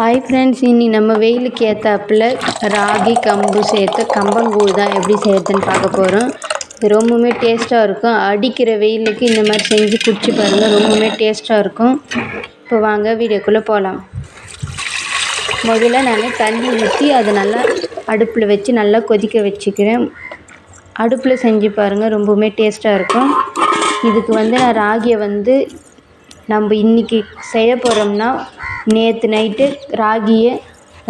Hi friends இனி நம்ம வெயிலுக்கு ஏற்றாப்புல ராகி கம்பு சேர்த்து கம்பங்கூழ் தான் எப்படி செய்கிறதுன்னு பார்க்க போகிறோம் இது ரொம்பவுமே டேஸ்ட்டாக இருக்கும். அடிக்கிற வெயிலுக்கு இந்த மாதிரி செஞ்சு குடிச்சு பாருங்கள் ரொம்பவுமே டேஸ்ட்டாக இருக்கும். இப்போ வாங்க வீடியோக்குள்ளே போகலாம் முதல்ல நான் தண்ணி ஊற்றி அதை நல்லா அடுப்பில் வச்சு நல்லா கொதிக்க வச்சுக்கிறேன். அடுப்பில் செஞ்சு பாருங்கள் ரொம்பவுமே டேஸ்ட்டாக இருக்கும். இதுக்கு வந்து நான் ராகியை வந்து நம்ம இன்றைக்கி செய்ய போகிறோம்னா நேற்று நைட்டு ராகியை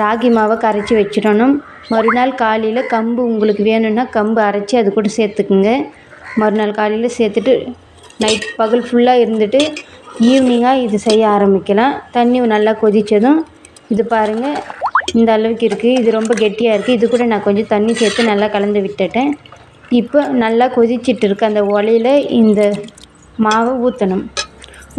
ராகி மாவை கரைச்சி வச்சிடணும். மறுநாள் காலையில் கம்பு உங்களுக்கு வேணும்னா கம்பு அரைச்சி அது கூட சேர்த்துக்குங்க. மறுநாள் காலையில் சேர்த்துட்டு நைட் பகல் ஃபுல்லாக இருந்துட்டு ஈவினிங்காக இது செய்ய ஆரம்பிக்கலாம். தண்ணி நல்லா கொதித்ததும் இது பாருங்கள் இந்த அளவுக்கு இருக்குது இது ரொம்ப கெட்டியாக இருக்குது இது கூட நான் கொஞ்சம் தண்ணி சேர்த்து நல்லா கலந்து விட்டுட்டேன். இப்போ நல்லா கொதிச்சிட்டு இருக்க அந்த ஒலையில் இந்த மாவை ஊற்றணும்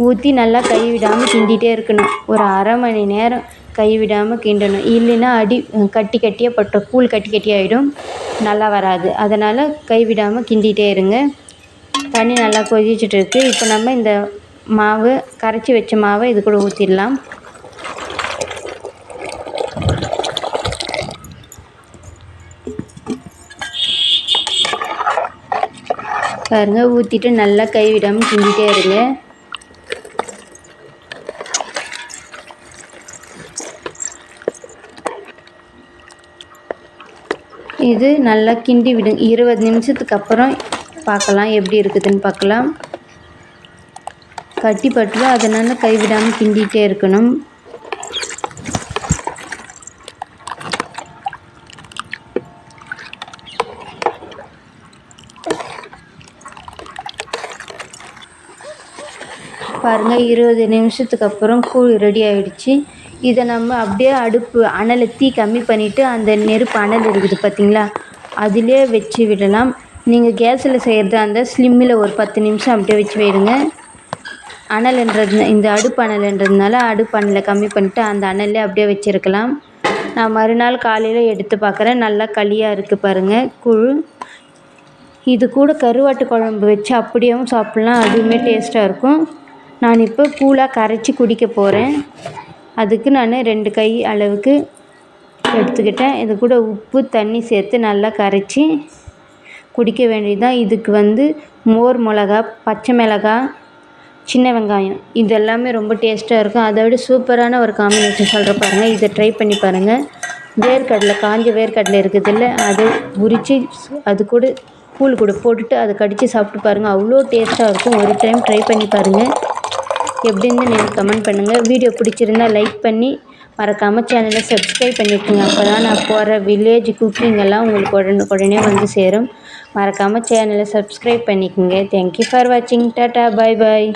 ஊற்றி நல்லா கை விடாமல் கிண்டிகிட்டே இருக்கணும். ஒரு அரை மணி நேரம் கை விடாமல் கிண்டணும். இல்லைன்னா அடி கட்டி கட்டியாக பட்ட கூழ் கட்டி கட்டி ஆகிடும் நல்லா வராது. அதனால் கை விடாமல் கிண்டிகிட்டே இருங்க. தண்ணி நல்லா கொதிச்சுட்டு இருக்குது இப்போ நம்ம இந்த மாவு கரைச்சி வச்ச மாவை இது கூட ஊற்றிடலாம் பாருங்கள் ஊற்றிட்டு நல்லா கை விடாமல் கிண்டிகிட்டே இருங்க. இது நல்லா கிண்டி விடுங்க. இருபது நிமிஷத்துக்கு அப்புறம் பார்க்கலாம் எப்படி இருக்குதுன்னு பார்க்கலாம். கட்டி பட்டுரும் அதனால் கைவிடாமல் கிண்டிகிட்டே இருக்கணும். பாருங்கள் இருபது நிமிஷத்துக்கு அப்புறம் கூழ் ரெடி ஆகிடுச்சி இதை நம்ம அப்படியே அடுப்பு அனலை தீ கம்மி பண்ணிவிட்டு அந்த நெருப்பு அனல் இருக்குது பார்த்தீங்களா? அதிலே வச்சு விடலாம். நீங்கள் கேஸில் செய்கிறதா இருந்தால் ஸ்லிம்மில் ஒரு பத்து நிமிஷம் அப்படியே வச்சு விடுங்க. அனல்ன்றது இந்த அடுப்பு அனல்ன்றதுனால அடுப்பு அனலை கம்மி பண்ணிவிட்டு அந்த அனல்லே அப்படியே வச்சுருக்கலாம். நான் மறுநாள் காலையில் எடுத்து பார்க்குறேன். நல்லா களியாக இருக்குது பாருங்கள் குழு. இது கூட கருவாட்டு குழம்பு வச்சு அப்படியேவும் சாப்பிட்லாம். அதுவுமே டேஸ்ட்டாக இருக்கும். நான் இப்போ கூலாக கரைச்சி குடிக்க போகிறேன் அதுக்கு நான் ரெண்டு கை அளவுக்கு எடுத்துக்கிட்டேன். இது கூட உப்பு தண்ணி சேர்த்து நல்லா கரைச்சி குடிக்க வேண்டியதுதான். இதுக்கு வந்து மோர் மிளகா பச்சை மிளகாய் சின்ன வெங்காயம். இது எல்லாமே ரொம்ப டேஸ்ட்டாக இருக்கும். அதை விட சூப்பரான ஒரு காம்பினேஷன் சொல்கிற பாருங்கள் இதை ட்ரை பண்ணி பாருங்கள் வேர்க்கடலை காஞ்ச வேர்க்கடலை இருக்குதுல்ல அதை உரித்து அது கூட கூழ் கூட போட்டுட்டு அதை கடித்து சாப்பிட்டு பாருங்கள் அவ்வளோ டேஸ்ட்டாக இருக்கும். ஒரு டைம் ட்ரை பண்ணி பாருங்கள் எப்படின்னு நீங்கள் கமெண்ட் பண்ணுங்கள் வீடியோ பிடிச்சிருந்தா லைக் பண்ணி மறக்காமல் சேனலை சப்ஸ்கிரைப் பண்ணிக்கோங்க. அப்போ தான் நான் போகிற வில்லேஜ் குக்கிங் எல்லாம் உங்களுக்கு உடனே உடனே வந்து சேரும். மறக்காமல் சேனலை சப்ஸ்கிரைப் பண்ணிக்கோங்க. தேங்க்யூ ஃபார் வாட்சிங் டாட்டா பாய் பாய்